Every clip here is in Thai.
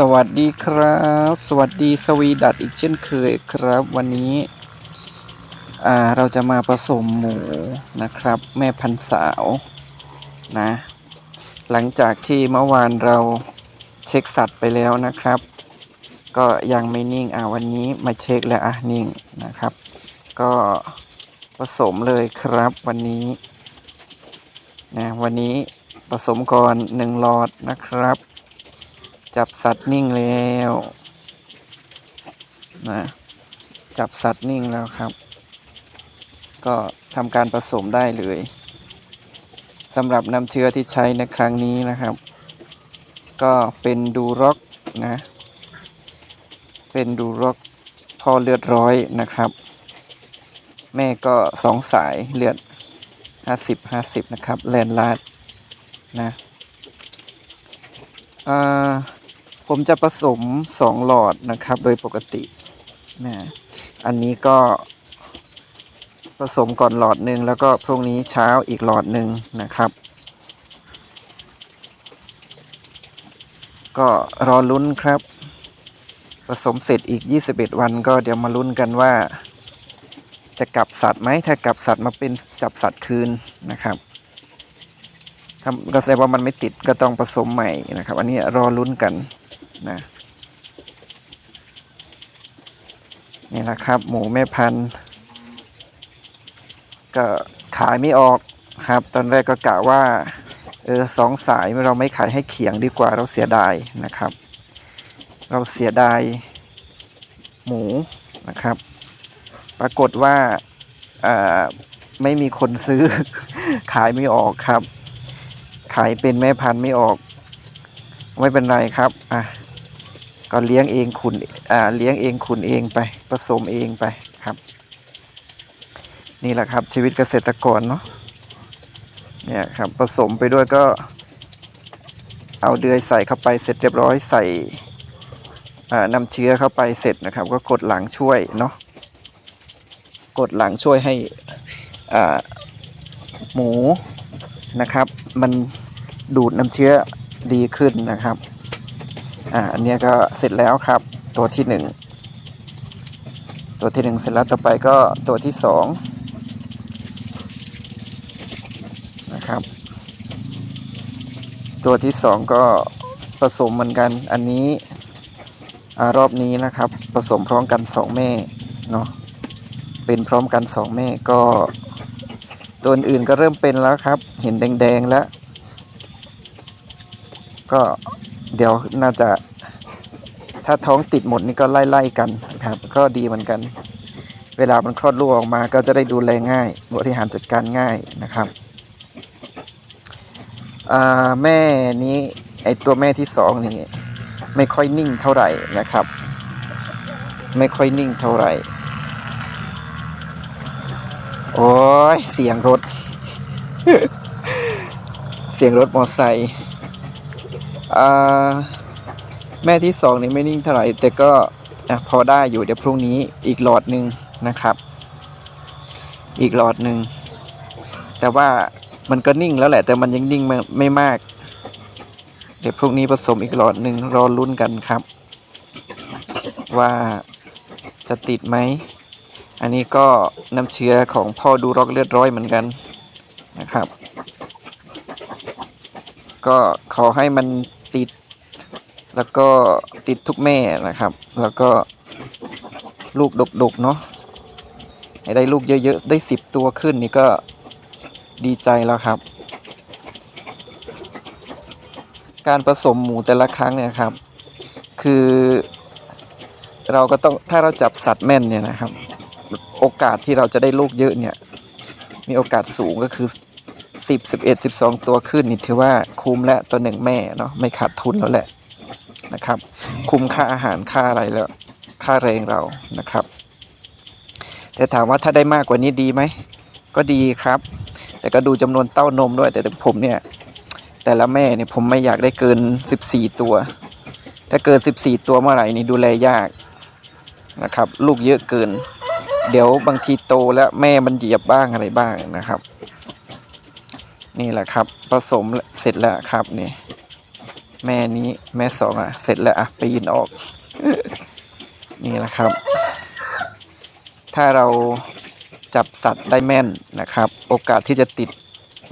สวัสดีครับ สวัสดีสวีดัตอีกเช่นเคยครับ วันนี้เราจะมาผสมหมูนะครับ แม่พันสาวนะ หลังจากที่เมื่อวานเราเช็คสัตว์ไปแล้วนะครับ ก็ยังไม่นิ่งอ่าวันนี้มาเช็คแล้วอะนิ่งนะครับ ก็ผสมเลยครับวันนี้นะวันนี้ผสมก่อนหนึ่งหลอดนะครับ จับสัตว์นิ่งแล้วนะจับสัตว์นิ่งแล้วครับ ก็ทำการผสมได้เลยสำหรับน้ำเชื้อที่ใช้ในครั้งนี้นะครับ ก็เป็นดูร็อกนะ เป็นดูร็อกพ่อเลือดร้อยนะครับ แม่ก็สองสายเลือดห้าสิบห้าสิบนะครับ แลนลาดนะอ่า ผมจะผสมสองหลอดนะครับ โดยปกตินะอันนี้ก็ผสมก่อนหลอดหนึ่งแล้วก็พรุ่งนี้เช้าอีกหลอดหนึ่งนะครับ ก็รอลุ้นครับ ผสมเสร็จอีก 21 วันก็เดี๋ยวมาลุ้นกันว่า จะกลับสัตว์ไหมถ้ากลับสัตว์มาเป็นจับสัตว์คืนนะครับถ้าก็แสดงว่ามันไม่ติดก็ต้องผสมใหม่นะครับ อันนี้รอลุ้นกัน นะนี่แหละครับ หมูแม่พันธุ์ ก็ขายไม่ออกครับ ตอนแรกก็กะว่า เออสองสายเราไม่ขายให้เขียงดีกว่าเราเสียดายนะครับ เราเสียดาย หมูนะครับ ปรากฏว่าอ่าไม่มีคนซื้อ ขายไม่ออกครับ ขายเป็นแม่พันธุ์ไม่ออก ไม่เป็นไรครับ อะ ก็เลี้ยงเองขุนอ่าเลี้ยงเองขุนเองไป ผสมเองไปครับ นี่แหละครับชีวิตเกษตรกรเนาะเนี่ยครับผสมไปด้วยก็ เอาเดือยใส่เข้าไปเสร็จเรียบร้อยใส่นำเชื้อเข้าไปเสร็จนะครับ ก็กดหลังช่วยเนาะกดหลังช่วยให้หมูนะครับ มันดูดน้ำเชื้อดีขึ้นนะครับ อ่าอันนี้ก็เสร็จแล้วครับ ตัวที่หนึ่งตัวที่หนึ่งเสร็จแล้วต่อไปก็ตัวที่สองนะครับ ตัวที่สองก็ผสมเหมือนกันอันนี้อรอบนี้นะครับ ผสมพร้อมกันสองแม่เนาะเป็นพร้อมกันสองแม่ก็ตัวอื่นก็เริ่มเป็นแล้วครับ เห็นแดงๆแล้ว ก็ เดี๋ยวน่าจะถ้าท้องติดหมดนี่ก็ไล่ๆกันนะครับ ก็ดีเหมือนกัน เวลามันคลอดลูกออกมาก็จะได้ดูแลง่าย บริหารจัดการง่ายนะครับแม่นี้ไอตัวแม่ที่สองนี่ไม่ค่อยนิ่งเท่าไหร่นะครับ ไม่ค่อยนิ่งเท่าไหร่ โอ้ยเสียงรถ เสียงรถมอไซค์ แม่ที่สองนี่ไม่นิ่งเท่าไหร่แต่ก็พอได้อยู่เดี๋ยวพรุ่งนี้อีกหลอดหนึ่งนะครับ อีกหลอดหนึ่งแต่ว่ามันก็นิ่งแล้วแหละ แต่มันยังนิ่งไม่ไม่มาก เดี๋ยวพรุ่งนี้ผสมอีกหลอดหนึ่งรอลุ้นกันครับ ว่าจะติดไหม อันนี้ก็น้ำเชื้อของพ่อดูร็อกเลือดร้อยเหมือนกันนะครับ ก็ขอให้มัน ติด แล้วก็ติดทุกแม่นะครับ แล้วก็ลูกดกๆเนาะให้ได้ลูกเยอะๆ ได้สิบตัวขึ้นนี่ก็ดีใจแล้วครับ การผสมหมูแต่ละครั้งเนี่ยครับ คือเราก็ต้องถ้าเราจับสัตว์แม่นเนี่ยนะครับ โอกาสที่เราจะได้ลูกเยอะเนี่ย มีโอกาสสูงก็คือ สิบสิบเอ็ดสิบสองตัวขึ้นนี่ถือว่าคุ้มและตัวหนึ่งแม่เนาะไม่ขาดทุนแล้วแหละนะครับ คุ้มค่าอาหารค่าอะไรแล้ว ค่าแรงเรานะครับ แต่ถามว่าถ้าได้มากกว่านี้ดีไหมก็ดีครับ แต่ก็ดูจำนวนเต้านมด้วย แต่ผมเนี่ยแต่ละแม่เนี่ยผมไม่อยากได้เกินสิบสี่ตัว ถ้าเกินสิบสี่ตัวเมื่อไหร่นี่ดูแลยากนะครับ ลูกเยอะเกิน เดี๋ยวบางทีโตแล้วแม่มันเหยียบบ้างอะไรบ้างนะครับ นี่แหละครับ ผสมเสร็จแล้วครับนี่ แม่นี้แม่สองอะ เสร็จแล้วอะปีนออก นี่แหละครับ ถ้าเราจับสัตว์ได้แม่นนะครับ โอกาสที่จะติด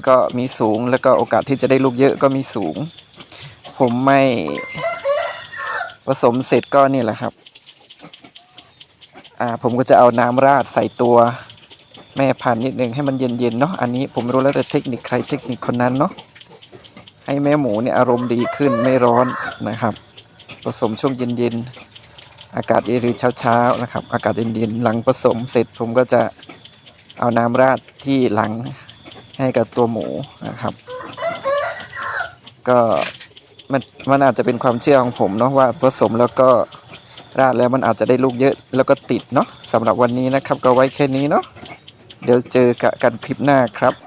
ก็มีสูงแล้วก็โอกาสที่จะได้ลูกเยอะก็มีสูง ผมไม่ผสมเสร็จก็นี่แหละครับ อ่าผมก็จะเอาน้ำราดใส่ตัว แม่พันนิดนึงให้มันเย็นๆเนาะอันนี้ผมไม่รู้แล้วแต่เทคนิคใครเทคนิคคนนั้นเนาะให้แม่หมูเนี่ยอารมณ์ดีขึ้นไม่ร้อนนะครับผสมช่วงเย็นๆอากาศเย็นหรือเช้าๆนะครับ อากาศเย็นๆหลังผสมเสร็จผมก็จะเอาน้ำราดที่หลังให้กับตัวหมูนะครับ ก็มันมันอาจจะเป็นความเชื่อของผมเนาะว่าผสมแล้วก็ราดแล้วมันอาจจะได้ลูกเยอะแล้วก็ติดเนาะสำหรับวันนี้นะครับก็ไว้แค่นี้เนาะ เดี๋ยวเจอกันคลิปหน้าครับ